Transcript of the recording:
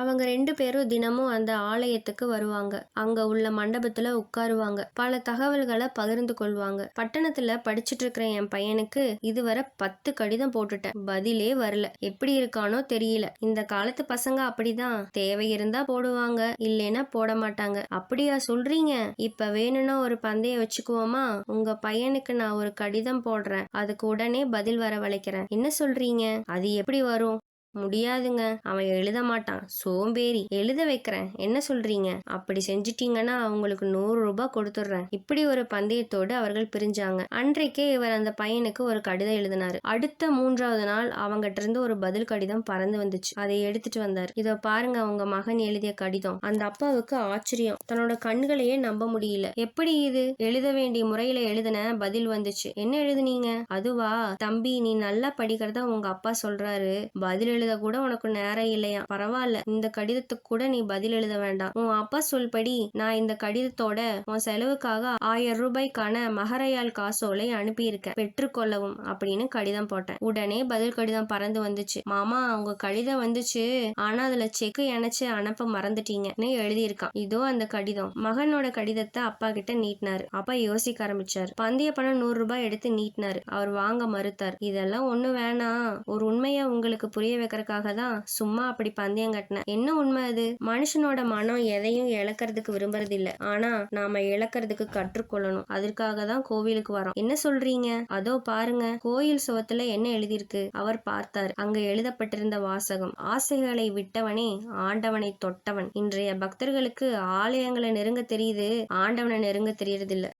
அவங்க ரெண்டு பேரும் தினமும் அந்த ஆலயத்துக்கு வருவாங்க. அங்க உள்ள மண்டபத்துல உட்காருவாங்க. பல தகவல்களை பகிர்ந்து கொள்வாங்க. பட்டணத்துல படிச்சுட்டு இருக்கிற என் பையனுக்கு இதுவரை பத்து கடிதம் போட்டுட்டேன். பதிலே வரல. எப்படி இருக்கானோ தெரியல. இந்த காலத்து பசங்க அப்படிதான். தேவை இருந்தா போடுவாங்க. இல்லைன்னா போட மாட்டாங்க. அப்படியா சொல்றீங்க? இப்ப வேணும்னா ஒரு பந்தயம் வச்சுக்குவோமா? உங்க பையனுக்கு நான் ஒரு கடிதம் போடுறேன். அதுக்கு உடனே பதில் வரவழைக்கிறேன் என்ன சொல்றீங்க? அது எப்படி வரும்? முடியாதுங்க. அவன் எழுத மாட்டான். சோம்பேறி. எழுத வைக்கிறேன். என்ன சொல்றீங்க? அப்படி செஞ்சிட்டீங்கன்னா அவங்களுக்கு நூறு ரூபாய் கொடுத்துட்றேன். இப்படி ஒரு பந்தயத்தோடு அவர்கள் பிரிஞ்சாங்க. அன்றைக்கே இவர் அந்த பையனுக்கு ஒரு கடிதம் எழுதினாரு. அடுத்த மூன்றாவது நாள் அவங்கிட்ட இருந்து ஒரு பதில் கடிதம் பறந்து வந்துச்சு. அதை எடுத்துட்டு வந்தார். இதோ பாருங்க உங்க மகன் எழுதிய கடிதம். அந்த அப்பாவுக்கு ஆச்சரியம். தன்னோட கண்களையே நம்ப முடியல. எப்படி இது? எழுத வேண்டிய முறையில எழுதின பதில் வந்துச்சு. என்ன எழுதுனீங்க? அதுவா? தம்பி நீ நல்லா படிக்கிறதா உங்க அப்பா சொல்றாரு. பதில் எழுத கூட உனக்கு நேரம் இல்லையா? பரவாயில்ல. இந்த கடிதத்துக்கு கூட நீ பதில் எழுத வேண்டாம். உன் அப்பா சொல்படி நான் இந்த கடிதத்தோட உன் செலவுக்காக ஆயிரம் ரூபாய்க்கான மகரையால் காசோலை அனுப்பியிருக்கேன். பெற்றுக்கொள்ளவும் அப்படின்னு கடிதம் போட்டேன். உடனே பதில் கடிதம் பறந்து வந்துச்சு. மாமா உங்க கடிதம் வந்துச்சு. ஆனா அதுல செக் இணைச்சு அனுப்ப மறந்துட்டீங்கன்னு எழுதியிருக்கான்? இதோ அந்த கடிதம். மகனோட கடிதத்தை அப்பா கிட்ட நீட்டினாரு. அப்பா யோசிக்க ஆரம்பிச்சாரு. பந்தய பணம் நூறு ரூபாய் எடுத்து நீட்டினாரு. அவர் வாங்க மறுத்தார். இதெல்லாம் ஒண்ணு வேணாம். ஒரு உண்மையை உங்களுக்கு புரிய வைக்கிறதுக்காக தான் சும்மா அப்படி பந்தயம் கட்டினேன். என்ன உண்மை அது? மனுஷனோட மனம் எதையும் இழக்கிறதுக்கு விரும்புறது இல்ல ஆனா நாம இழக்கிறதுக்கு கற்றுக்கொள்ளணும். அதற்காக தான் கோவிலுக்கு வரோம். என்ன சொல்றீங்க? அதோ பாருங்க. கோயில் சுவத்துல என்ன எழுதியிருக்கு? அவர் பார்த்தார். அங்க எழுதப்பட்டிருந்த வாசகம். ஆசைகளை விட்டவனே ஆண்டவனை தொட்டவன். இன்றைய பக்தர்களுக்கு ஆலயங்களை நெருங்க தெரியுது. ஆண்டவனை நெருங்க தெரியறதில்ல.